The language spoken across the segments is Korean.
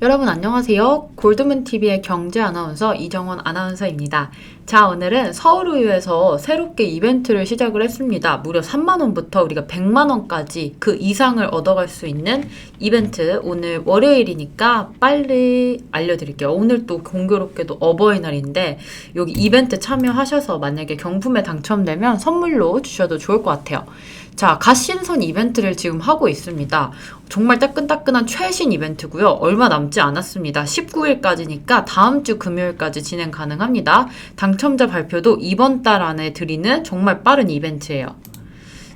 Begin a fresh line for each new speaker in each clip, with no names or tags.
여러분 안녕하세요. 골드문TV의 경제 아나운서 이정원 아나운서입니다. 자, 오늘은 서울우유에서 새롭게 이벤트를 시작을 했습니다. 무려 3만원부터 우리가 100만원까지 그 이상을 얻어갈 수 있는 이벤트. 오늘 월요일이니까 빨리 알려드릴게요. 오늘 또 공교롭게도 어버이날인데 여기 이벤트 참여하셔서 만약에 경품에 당첨되면 선물로 주셔도 좋을 것 같아요. 자, 갓신선 이벤트를 지금 하고 있습니다. 정말 따끈따끈한 최신 이벤트고요. 얼마 남지 않았습니다. 19일까지니까 다음 주 금요일까지 진행 가능합니다. 당 첨자 발표도 이번 달 안에 드리는 정말 빠른 이벤트예요.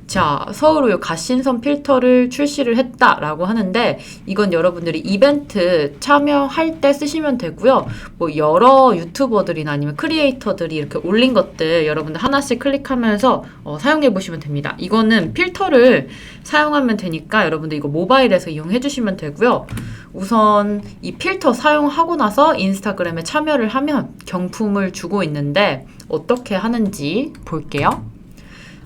자, 서울우유 갓신선 필터를 출시를 했다라고 하는데 이건 여러분들이 이벤트 참여할 때 쓰시면 되고요. 뭐 여러 유튜버들이나 아니면 크리에이터들이 이렇게 올린 것들 여러분들 하나씩 클릭하면서 어, 사용해 보시면 됩니다. 이거는 필터를 사용하면 되니까 여러분들 이거 모바일에서 이용해 주시면 되고요. 우선 이 필터 사용하고 나서 인스타그램에 참여를 하면 경품을 주고 있는데 어떻게 하는지 볼게요.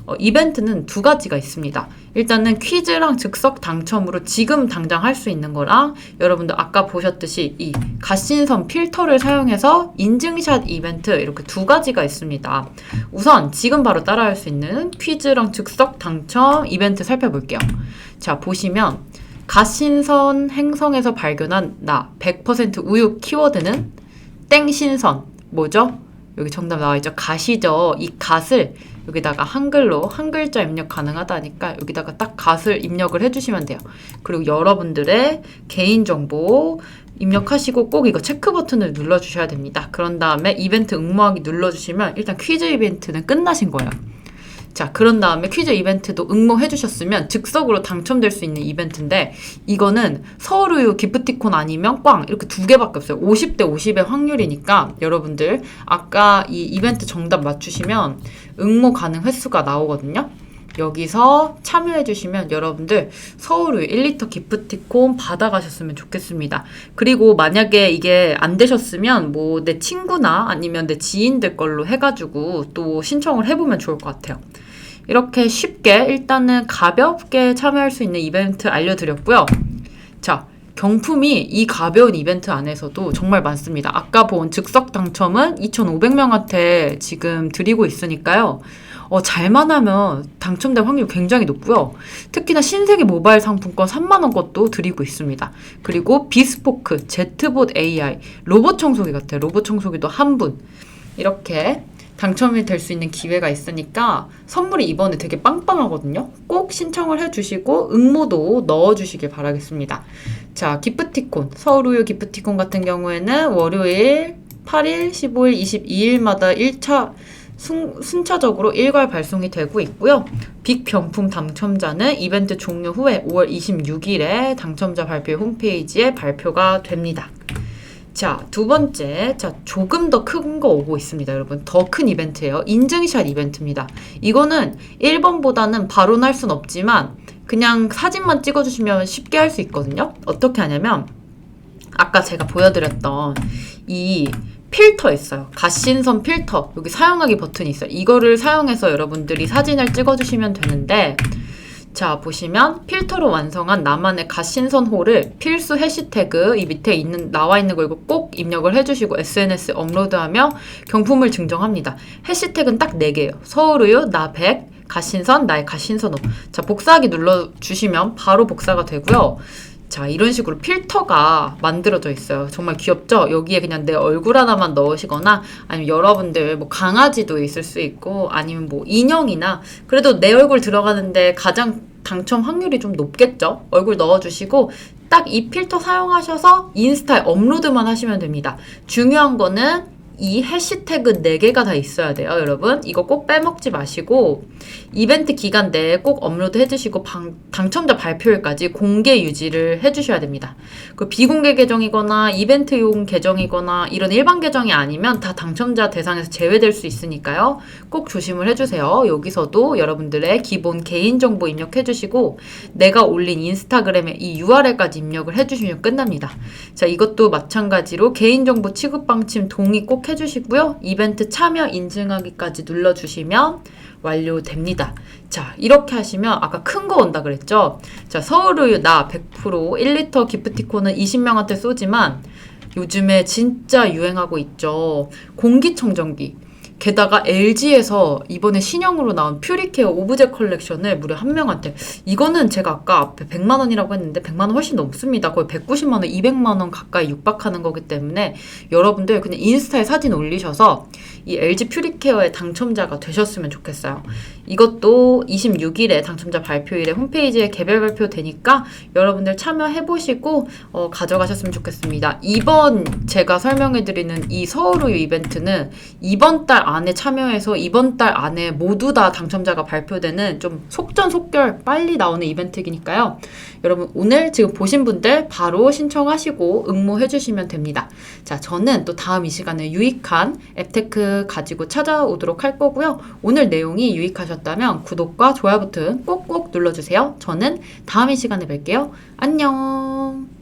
어, 이벤트는 두 가지가 있습니다. 일단은 퀴즈랑 즉석 당첨으로 지금 당장 할 수 있는 거랑 여러분들 아까 보셨듯이 이 갓신선 필터를 사용해서 인증샷 이벤트 이렇게 두 가지가 있습니다. 우선 지금 바로 따라할 수 있는 퀴즈랑 즉석 당첨 이벤트 살펴볼게요. 자, 보시면 갓신선 행성에서 발견한 나 100% 우유 키워드는 땡신선 뭐죠? 여기 정답 나와 있죠. 갓이죠. 이 갓을 여기다가 한글로 한 글자 입력 가능하다니까 여기다가 딱 갓을 입력을 해주시면 돼요. 그리고 여러분들의 개인정보 입력하시고 꼭 이거 체크 버튼을 눌러주셔야 됩니다. 그런 다음에 이벤트 응모하기 눌러주시면 일단 퀴즈 이벤트는 끝나신 거예요. 자, 그런 다음에 퀴즈 이벤트도 응모해 주셨으면 즉석으로 당첨될 수 있는 이벤트인데 이거는 서울우유 기프티콘 아니면 꽝 이렇게 두 개밖에 없어요. 50대 50의 확률이니까 여러분들 아까 이 이벤트 정답 맞추시면 응모 가능 횟수가 나오거든요. 여기서 참여해 주시면 여러분들 서울우유 1리터 기프티콘 받아가셨으면 좋겠습니다. 그리고 만약에 이게 안 되셨으면 뭐 내 친구나 아니면 내 지인들 걸로 해가지고 또 신청을 해보면 좋을 것 같아요. 이렇게 쉽게 일단은 가볍게 참여할 수 있는 이벤트 알려드렸고요. 자, 경품이 이 가벼운 이벤트 안에서도 정말 많습니다. 아까 본 즉석 당첨은 2,500명한테 지금 드리고 있으니까요. 어, 잘만 하면 당첨될 확률 굉장히 높고요. 특히나 신세계 모바일 상품권 3만원 것도 드리고 있습니다. 그리고 비스포크, 제트봇 AI, 로봇 청소기 같아요. 로봇 청소기도 한 분. 이렇게 당첨이 될 수 있는 기회가 있으니까 선물이 이번에 되게 빵빵하거든요. 꼭 신청을 해주시고 응모도 넣어주시길 바라겠습니다. 자, 기프티콘. 서울우유 기프티콘 같은 경우에는 월요일 8일, 15일, 22일마다 1차 순, 순차적으로 일괄 발송이 되고 있고요. 빅 병품 당첨자는 이벤트 종료 후에 5월 26일에 당첨자 발표 홈페이지에 발표가 됩니다. 자, 두 번째. 자, 조금 더 큰 거 오고 있습니다, 여러분. 더 큰 이벤트예요. 인증샷 이벤트입니다. 이거는 1번보다는 바로는 할순 없지만 그냥 사진만 찍어주시면 쉽게 할 수 있거든요. 어떻게 하냐면 아까 제가 보여드렸던 이 필터 있어요. 갓신선 필터. 여기 사용하기 버튼이 있어요. 이거를 사용해서 여러분들이 사진을 찍어주시면 되는데 자, 보시면 필터로 완성한 나만의 갓신선 호를 필수 해시태그 이 밑에 있는 나와 있는 거 이거 꼭 입력을 해주시고 SNS 업로드하며 경품을 증정합니다. 해시태그는 딱 4개예요. 서울우유 나 100 갓신선 나의 갓신선호. 자, 복사하기 눌러주시면 바로 복사가 되고요. 자, 이런 식으로 필터가 만들어져 있어요. 정말 귀엽죠? 여기에 그냥 내 얼굴 하나만 넣으시거나 아니면 여러분들 뭐 강아지도 있을 수 있고 아니면 뭐 인형이나 그래도 내 얼굴 들어가는데 가장 당첨 확률이 좀 높겠죠? 얼굴 넣어주시고 딱 이 필터 사용하셔서 인스타에 업로드만 하시면 됩니다. 중요한 거는 이 해시태그 4개가 다 있어야 돼요, 여러분. 이거 꼭 빼먹지 마시고, 이벤트 기간 내에 꼭 업로드 해주시고, 방, 당첨자 발표일까지 공개 유지를 해주셔야 됩니다. 그 비공개 계정이거나, 이벤트용 계정이거나, 이런 일반 계정이 아니면 다 당첨자 대상에서 제외될 수 있으니까요. 꼭 조심을 해주세요. 여기서도 여러분들의 기본 개인정보 입력해주시고, 내가 올린 인스타그램에 이 URL까지 입력을 해주시면 끝납니다. 자, 이것도 마찬가지로 개인정보 취급 방침 동의 꼭꼭 해주시고요. 이벤트 참여 인증하기까지 눌러주시면 완료됩니다. 자, 이렇게 하시면 아까 큰 거 온다 그랬죠? 자, 서울우유 나 100% 1리터 기프티콘은 20명한테 쏘지만 요즘에 진짜 유행하고 있죠. 공기청정기. 게다가 LG에서 이번에 신형으로 나온 퓨리케어 오브제 컬렉션을 무려 한 명한테 이거는 제가 아까 앞에 100만 원이라고 했는데 100만 원 훨씬 넘습니다. 거의 190만 원, 200만 원 가까이 육박하는 거기 때문에 여러분들 그냥 인스타에 사진 올리셔서 이 LG 퓨리케어의 당첨자가 되셨으면 좋겠어요. 이것도 26일에 당첨자 발표일에 홈페이지에 개별 발표되니까 여러분들 참여해 보시고 어, 가져가셨으면 좋겠습니다. 이번 제가 설명해 드리는 이 서울우유 이벤트는 이번 달 안에 참여해서 이번 달 안에 모두 다 당첨자가 발표되는 좀 속전속결 빨리 나오는 이벤트이니까요. 여러분 오늘 지금 보신 분들 바로 신청하시고 응모해 주시면 됩니다. 자, 저는 또 다음 이 시간에 유익한 앱테크 가지고 찾아오도록 할 거고요. 오늘 내용이 유익하셨다면 구독과 좋아요 버튼 꼭꼭 눌러 주세요. 저는 다음 이 시간에 뵐게요. 안녕.